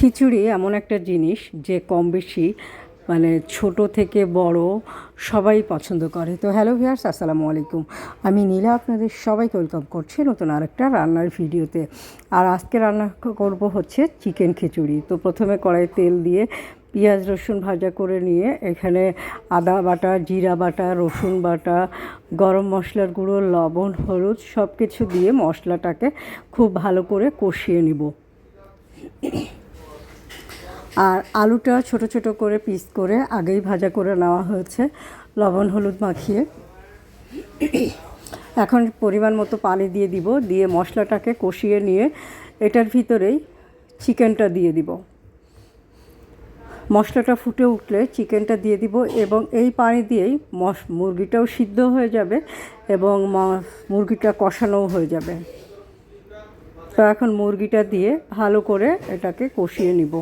খিচুড়ি এমন একটা জিনিস যে কম বেশি মানে ছোট থেকে বড় সবাই পছন্দ করে। তো হ্যালো ভিয়ার্স আসসালামু আলাইকুম। আমি নীলা, আপনাদের সবাইকে ওয়েলকাম করছি নতুন আরেকটা রান্নার ভিডিওতে। আর আজকে রান্না করব হচ্ছে চিকেন খিচুড়ি। তো প্রথমে কড়াই তেল দিয়ে পেঁয়াজ, রসুন ভাজা করে নিয়ে এখানে আদা বাটা, জিরা বাটা, রসুন বাটা, গরম মশলার গুঁড়ো, লবণ, হলুদ সব কিছু দিয়ে মশলাটাকে খুব ভালো করে কষিয়ে নিব। আর আলুটা ছোট ছোট করে পিস করে আগেই ভাজা করে নেওয়া হয়েছে। লবণ, হলুদ মাখিয়ে। এখন পরিমাণ মতো পানি দিয়ে দিব, দিয়ে মশলাটাকে কষিয়ে নিয়ে এটার ভিতরেই চিকেনটা দিয়ে দিব। মশলাটা ফুটে উঠলে চিকেনটা দিয়ে দিব এবং এই পানি দিয়েই মশ, মুরগিটাও সিদ্ধ হয়ে যাবে এবং মুরগিটা কষানোও হয়ে যাবে। তো এখন মুরগিটা দিয়ে ভালো করে এটাকে কষিয়ে নিব।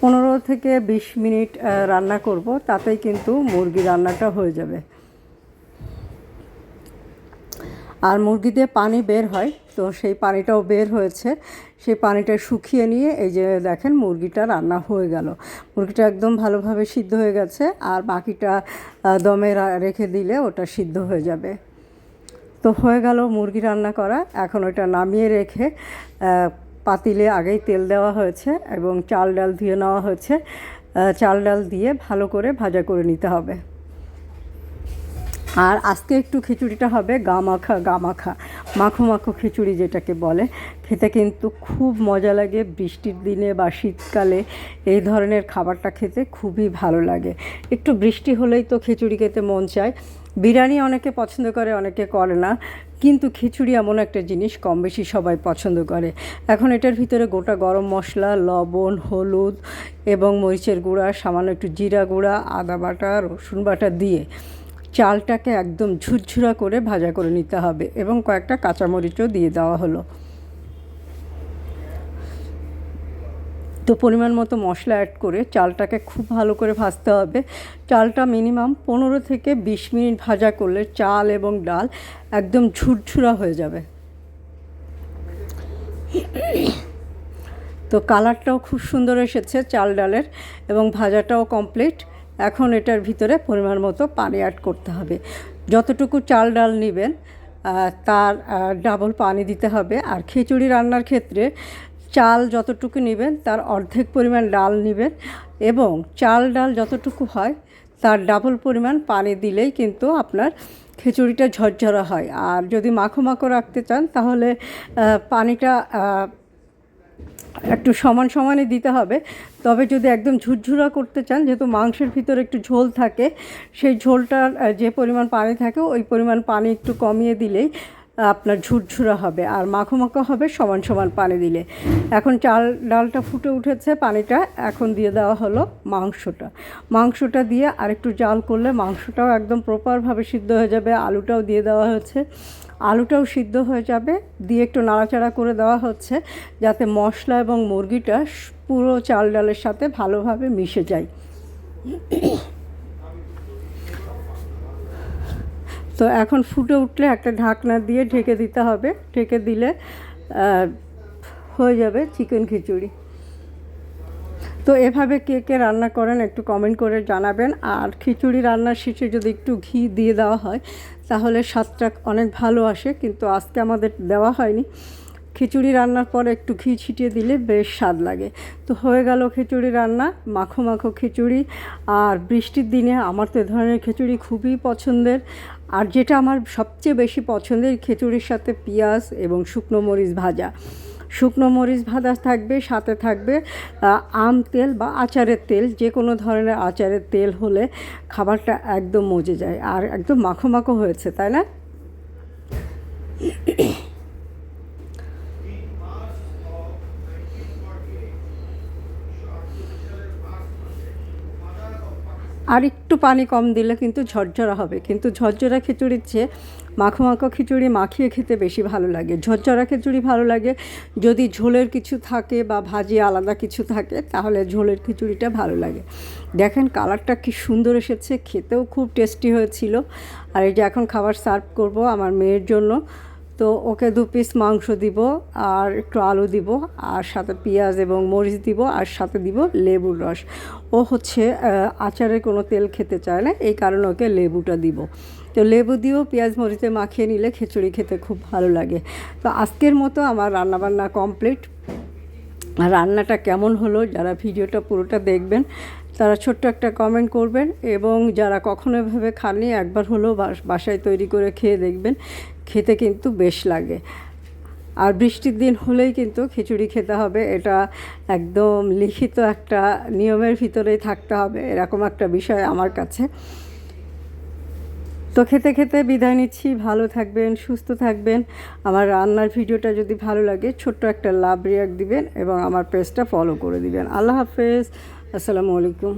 পনেরো থেকে বিশ মিনিট রান্না করব, তাতেই কিন্তু মুরগি রান্নাটা হয়ে যাবে। আর মুরগি দিয়ে পানি বের হয়, তো সেই পানিটাও বের হয়েছে। সেই পানিটা শুকিয়ে নিয়ে এই যে দেখেন মুরগিটা রান্না হয়ে গেল। মুরগিটা একদম ভালোভাবে সিদ্ধ হয়ে গেছে, আর বাকিটা দমে রেখে দিলে ওটা সিদ্ধ হয়ে যাবে। তো হয়ে গেল মুরগি রান্না করা। এখন ওটা নামিয়ে রেখে পাতিলে আগেই তেল দেওয়া হয়েছে এবং চাল ডাল ধুয়ে নেওয়া হয়েছে। চাল ডাল দিয়ে ভালো করে ভাজা করে নিতে হবে। আর আজকে একটু খিচুড়িটা হবে গা মাখা গা মাখা মাখো মাখো খিচুড়ি যেটাকে বলে। খেতে কিন্তু খুব মজা লাগে বৃষ্টির দিনে বা শীতকালে। এই ধরনের খাবারটা খেতে খুবই ভালো লাগে। একটু বৃষ্টি হলেই তো খিচুড়ি খেতে মন চায়। বিরিয়ানি অনেকে পছন্দ করে, অনেকে করে না। কিন্তু খিচুড়ি এমন একটা জিনিস কম বেশি সবাই পছন্দ করে। এখন এটার ভিতরে গোটা গরম মশলা, লবণ, হলুদ এবং মরিচের গুঁড়া, সামান্য একটু জিরা গুঁড়া, আদা বাটা, রসুন বাটা দিয়ে চালটাকে একদম ঝুরঝুরা করে ভাজা করে নিতে হবে এবং কয়েকটা কাঁচামরিচও দিয়ে দেওয়া হলো। তো পরিমাণ মতো মশলা অ্যাড করে চালটাকে খুব ভালো করে ভাজতে হবে। চালটা মিনিমাম পনেরো থেকে বিশ মিনিট ভাজা করলে চাল এবং ডাল একদম ঝুরঝুরা হয়ে যাবে। তো কালারটাও খুব সুন্দর এসেছে চাল ডালের এবং ভাজাটাও কমপ্লিট এখন এটার ভিতরে পরিমাণ মতো পানি অ্যাড করতে হবে। যতটুকু চাল ডাল নেবেন তার ডাবল পানি দিতে হবে। আর খিচুড়ি রান্নার ক্ষেত্রে চাল যতটুকু নেবেন, তার অর্ধেক পরিমাণ ডাল নেবেন এবং চাল ডাল যতটুকু হয়, তার ডাবল পরিমাণ পানি দিলেই কিন্তু আপনার খিচুড়িটা ঝরঝরা হয়। আর যদি মাখো মাখো রাখতে চান, তাহলে পানিটা একটু সমান সমানই দিতে হবে। তবে যদি একদম ঝুরঝুরা করতে চান, যেহেতু মাংসের ভিতরে একটু ঝোল থাকে, সেই ঝোলটার যে পরিমাণ পানি থাকে, ওই পরিমাণ পানি একটু কমিয়ে দিলেই আপনার ঝুরঝুরা হবে আর মাখো মাখো হবে সমান সমান পানি দিলে। এখন চাল ডালটা ফুটে উঠেছে পানিটা, এখন দিয়ে দেওয়া হলো মাংসটা। মাংসটা দিয়ে আরেকটু জাল করলে মাংসটাও একদম প্রপারভাবে সিদ্ধ হয়ে যাবে, আলুটাও দিয়ে দেওয়া হয়েছে। আলুটাও সিদ্ধ হয়ে যাবে, দিয়ে একটু নাড়াচাড়া করে দেওয়া হচ্ছে যাতে মশলা এবং মুরগিটা পুরো চাল ডালের সাথে ভালোভাবে মিশে যায়। তো এখন ফুটে উঠলে একটা ঢাকনা দিয়ে ঢেকে দিতে হবে। ঢেকে দিলে হয়ে যাবে চিকেন খিচুড়ি। তো এভাবে কে কে রান্না করেন একটু কমেন্ট করে জানাবেন। আর খিচুড়ি রান্নার শেষে যদি একটু ঘি দিয়ে দেওয়া হয়, তাহলে স্বাদটা অনেক ভালো আসে, কিন্তু আজকে আমাদের দেওয়া হয়নি। খিচুড়ি রান্নার পর একটু ঘি ছিটিয়ে দিলে বেশ স্বাদ লাগে। তো হয়ে গেল খিচুড়ি রান্না, মাখো মাখো খিচুড়ি। আর বৃষ্টির দিনে আমার তো এ ধরনের খিচুড়ি খুবই পছন্দের। আর যেটা আমার সবচেয়ে বেশি পছন্দের খিচুড়ির সাথে পেঁয়াজ এবং শুকনো মরিচ ভাজা। শুকনো মরিচ ভাজা থাকবে, সাথে থাকবে আম তেল বা আচারের তেল। যে কোনো ধরনের আচারের তেল হলে খাবারটা একদম মজে যায় আর একদম মাখো মাখো হয়েছে, তাই না? আর একটু পানি কম দিলে কিন্তু ঝরঝরা হবে। কিন্তু ঝরঝরা খিচুড়ির চেয়ে মাখো মাখো খিচুড়ি মাখিয়ে খেতে বেশি ভালো লাগে। ঝরঝরা খিচুড়ি ভালো লাগে যদি ঝোলের কিছু থাকে বা ভাজি আলাদা কিছু থাকে, তাহলে ঝোলের খিচুড়িটা ভালো লাগে। দেখেন কালারটা কি সুন্দর এসেছে, খেতেও খুব টেস্টি হয়েছিল। আর এই যে এখন খাবার সার্ভ করব আমার মেয়ের জন্য। তো ওকে দু পিস মাংস দিব, আর একটু আলু দিব, আর সাথে পেঁয়াজ এবং মরিচ দিব, আর সাথে দিব লেবুর রস। ও হচ্ছে আচারে কোনো তেল খেতে চায় না, এই কারণে ওকে লেবুটা দিব। তো লেবু দিয়েও পেঁয়াজ, মরিচে মাখিয়ে নিলে খিচুড়ি খেতে খুব ভালো লাগে। তো আজকের মতো আমার রান্নাবান্না কমপ্লিট। রান্নাটা কেমন হলো, যারা ভিডিওটা পুরোটা দেখবেন, তারা ছোট্ট একটা কমেন্ট করবেন, এবং যারা কখনো এভাবে খাননি, একবার হলেও বাসায় তৈরি করে খেয়ে দেখবেন। খেতে কিন্তু বেশ লাগে। আর বৃষ্টির দিন হলেই কিন্তু খিচুড়ি খেতে হবে। এটা একদম লিখিত একটা নিয়মের ভিতরেই থাকতে হবে, এরকম একটা বিষয় আমার কাছে। তো খেতে খেতে বিদায় নিচ্ছি। ভালো থাকবেন, সুস্থ থাকবেন। আমার রান্নার ভিডিওটা যদি ভালো লাগে, ছোট্ট একটা লাভ রিয়াক্ট দিবেন এবং আমার পেজটা ফলো করে দিবেন। আল্লাহ হাফেজ। আসসালামু আলাইকুম।